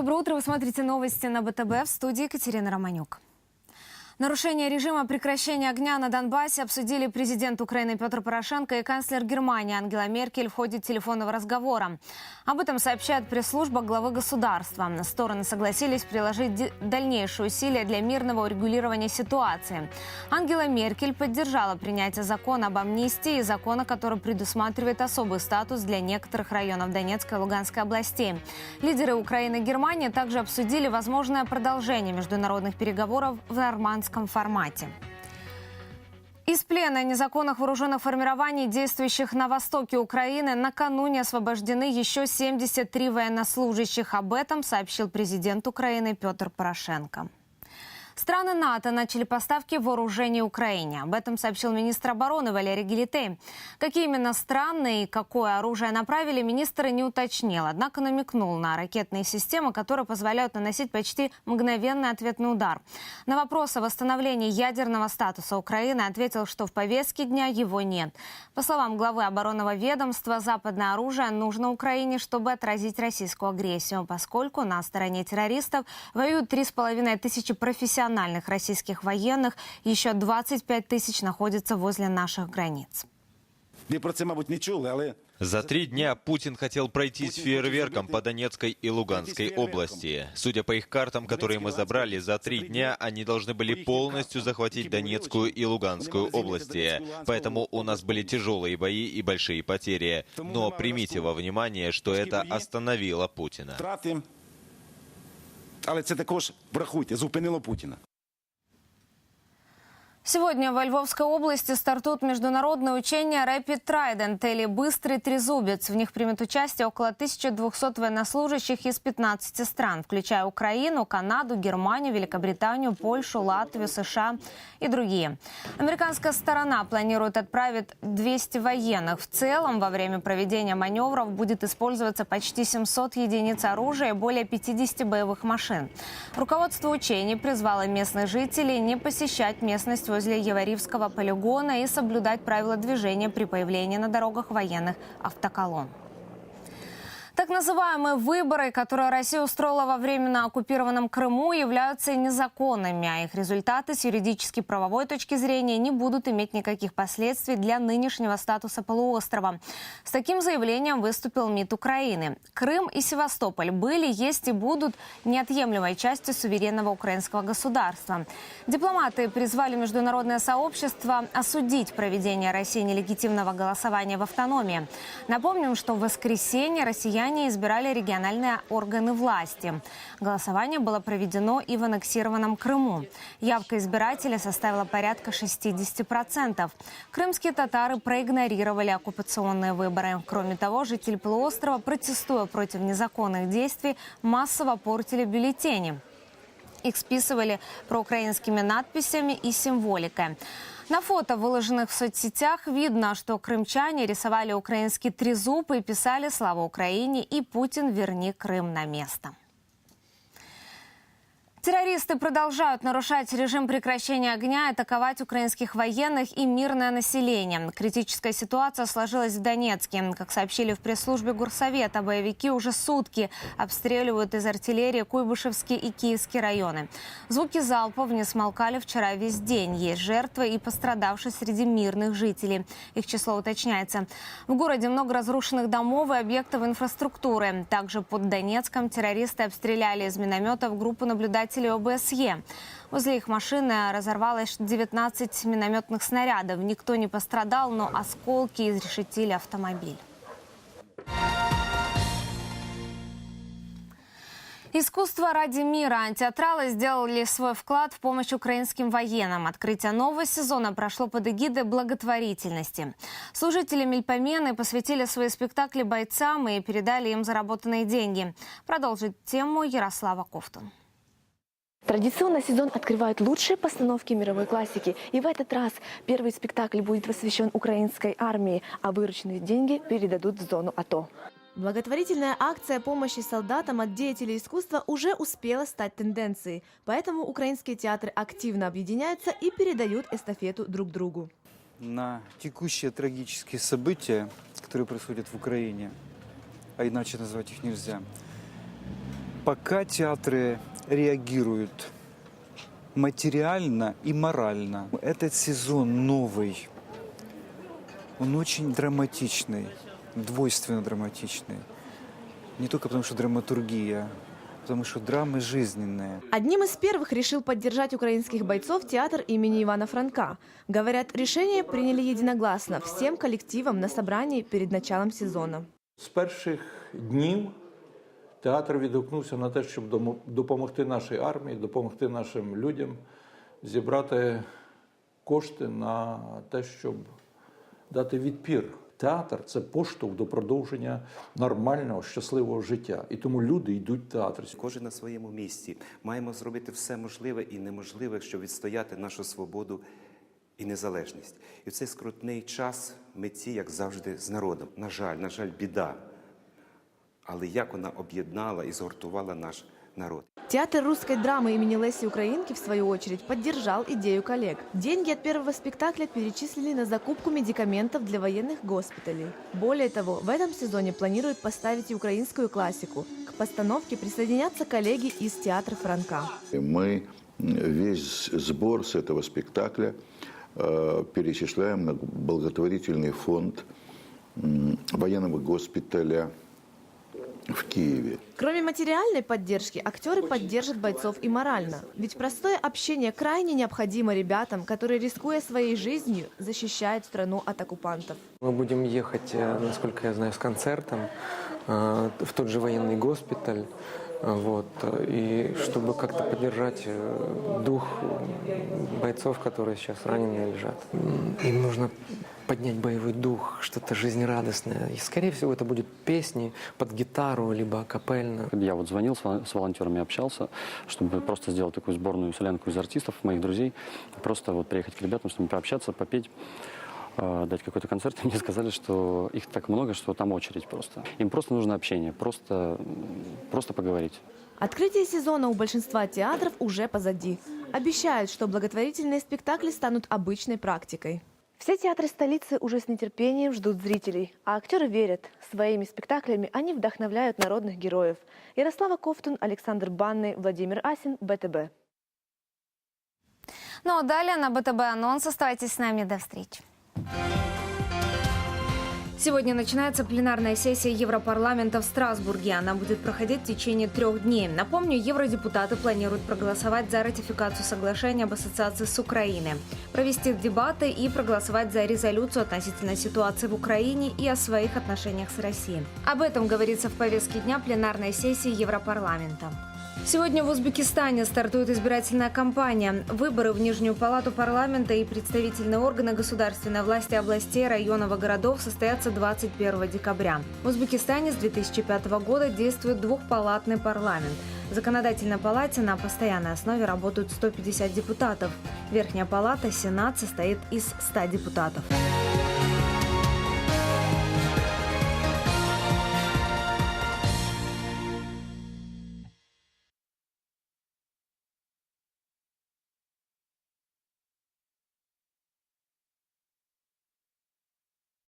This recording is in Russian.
Доброе утро. Вы смотрите новости на БТБ в студии Екатерина Романюк. Нарушение режима прекращения огня на Донбассе обсудили президент Украины Петр Порошенко и канцлер Германии Ангела Меркель в ходе телефонного разговора. Об этом сообщает пресс-служба главы государства. Стороны согласились приложить дальнейшие усилия для мирного урегулирования ситуации. Ангела Меркель поддержала принятие закона об амнистии и закона, который предусматривает особый статус для некоторых районов Донецкой и Луганской областей. Лидеры Украины и Германии также обсудили возможное продолжение международных переговоров в нормандском формате. Из плена незаконных вооруженных формирований, действующих на востоке Украины, накануне освобождены еще 73 военнослужащих. Об этом сообщил президент Украины Петр Порошенко. Страны НАТО начали поставки вооружений Украине. Об этом сообщил министр обороны Валерий Гелитей. Какие именно страны и какое оружие направили, министр не уточнил, однако намекнул на ракетные системы, которые позволяют наносить почти мгновенный ответный удар. На вопрос о восстановлении ядерного статуса Украины ответил, что в повестке дня его нет. По словам главы оборонного ведомства, западное оружие нужно Украине, чтобы отразить российскую агрессию, поскольку на стороне террористов воюют 3,5 тысячи профессиональных российских военных, еще 25 тысяч находятся возле наших границ. Ви про це, мабуть, не чули, але За три дня Путин хотел пройтись фейерверком по Донецкой и Луганской области. Судя по их картам, которые мы забрали, за три дня они должны были полностью захватить Донецкую и Луганскую области. Поэтому у нас были тяжелые бои и большие потери. Но примите во внимание, что это остановило Путина. Але це також врахуйте, зупинило Путіна. Сегодня во Львовской области стартуют международные учения Rapid Trident или «Быстрый трезубец». В них примет участие около 1200 военнослужащих из 15 стран, включая Украину, Канаду, Германию, Великобританию, Польшу, Латвию, США и другие. Американская сторона планирует отправить 200 военных. В целом, во время проведения маневров будет использоваться почти 700 единиц оружия и более 50 боевых машин. Руководство учений призвало местных жителей не посещать местность возле Еваривского полигона и соблюдать правила движения при появлении на дорогах военных автоколонн. Так называемые выборы, которые Россия устроила во временно оккупированном Крыму, являются незаконными, а их результаты с юридически правовой точки зрения не будут иметь никаких последствий для нынешнего статуса полуострова. С таким заявлением выступил МИД Украины. Крым и Севастополь были, есть и будут неотъемлемой частью суверенного украинского государства. Дипломаты призвали международное сообщество осудить проведение России нелегитимного голосования в автономии. Напомним, что в воскресенье россияне избирали региональные органы власти. Голосование было проведено и в аннексированном Крыму. Явка избирателей составила порядка 60%. Крымские татары проигнорировали оккупационные выборы. Кроме того, жители полуострова, протестуя против незаконных действий, массово портили бюллетени. Их списывали проукраинскими надписями и символикой. На фото, выложенных в соцсетях, видно, что крымчане рисовали украинский трезуб и писали «Слава Украине» и «Путин, верни Крым на место». Террористы продолжают нарушать режим прекращения огня атаковать украинских военных и мирное население. Критическая ситуация сложилась в Донецке. Как сообщили в пресс-службе Горсовета, боевики уже сутки обстреливают из артиллерии Куйбышевский и Киевский районы. Звуки залпов не смолкали вчера весь день. Есть жертвы и пострадавшие среди мирных жителей. Их число уточняется. В городе много разрушенных домов и объектов инфраструктуры. Также под Донецком террористы обстреляли из минометов группу наблюдателей ОБСЕ. Возле их машины разорвалось 19 минометных снарядов. Никто не пострадал, но осколки изрешетили автомобиль. Искусство ради мира. Театралы сделали свой вклад в помощь украинским военным. Открытие нового сезона прошло под эгидой благотворительности. Служители Мельпомены посвятили свои спектакли бойцам и передали им заработанные деньги. Продолжит тему Ярослава Ковтун. Традиционно сезон открывают лучшие постановки мировой классики. И в этот раз первый спектакль будет посвящен украинской армии, а вырученные деньги передадут в зону АТО. Благотворительная акция помощи солдатам от деятелей искусства уже успела стать тенденцией, поэтому украинские театры активно объединяются и передают эстафету друг другу. на текущие трагические события, которые происходят в Украине, а иначе назвать их нельзя, Пока театры реагируют материально и морально. Этот сезон новый, он очень драматичный, двойственно драматичный. Не только потому, что драматургия, а потому что драмы жизненные. Одним из первых решил поддержать украинских бойцов театр имени Ивана Франка. Говорят, решение приняли единогласно всем коллективам на собрании перед началом сезона. З перших днів театр відгукнувся на те, щоб допомогти нашій армії, допомогти нашим людям зібрати кошти на те, щоб дати відпір. Театр це поштовх до продовження нормального, щасливого життя. І тому люди йдуть в театр. Кожен на своєму місці. Маємо зробити все можливе і неможливе, щоб відстояти нашу свободу і незалежність. І в цей скрутний час митці, як завжди, з народом. На жаль, на жаль, біда. Але як вона об'єднала і згуртувала наш народ. Театр русской драмы имени Леси Украинки, в свою очередь, поддержал идею коллег. Деньги от первого спектакля перечислили на закупку медикаментов для военных госпиталей. Более того, в этом сезоне планируют поставить и украинскую классику. К постановке присоединятся коллеги из театра Франка. Мы весь сбор с этого спектакля э, перечисляем на благотворительный фонд м, военного госпиталя в Киеве. Кроме материальной поддержки, актеры поддержат бойцов и морально. Ведь простое общение крайне необходимо ребятам, которые, рискуя своей жизнью, защищают страну от оккупантов. Мы будем ехать, э, насколько я знаю, с концертом э, в тот же военный госпиталь. Вот, и чтобы как-то поддержать э, дух бойцов, которые сейчас раненые лежат. Им нужно поднять боевой дух, что-то жизнерадостное. И, скорее всего, это будут песни под гитару, либо акапельно. Я вот звонил с вол- с волонтерами, общался, чтобы просто сделать такую сборную солянку из артистов, моих друзей, просто вот приехать к ребятам, ними пообщаться, попеть, дать какой-то концерт. И мне сказали, что их так много, что там очередь просто. Им просто нужно общение, просто, просто поговорить. Открытие сезона у большинства театров уже позади. Обещают, что благотворительные спектакли станут обычной практикой. Все театры столицы уже с нетерпением ждут зрителей, а актеры верят. Своими спектаклями они вдохновляют народных героев. Ярослава Ковтун, Александр Банный, Владимир Асин, БТБ. Ну а далее на БТБ анонс. Оставайтесь с нами. До встречи. Сегодня начинается пленарная сессия Европарламента в Страсбурге. Она будет проходить в течение трех дней. Напомню, евродепутаты планируют проголосовать за ратификацию соглашения об ассоциации с Украиной, провести дебаты и проголосовать за резолюцию относительно ситуации в Украине и о своих отношениях с Россией. Об этом говорится в повестке дня пленарной сессии Европарламента. Сегодня в Узбекистане стартует избирательная кампания. Выборы в Нижнюю палату парламента и представительные органы государственной власти областей, районов и городов состоятся 21 декабря. В Узбекистане с 2005 года действует двухпалатный парламент. В законодательной палате на постоянной основе работают 150 депутатов. Верхняя палата, Сенат, состоит из 100 депутатов.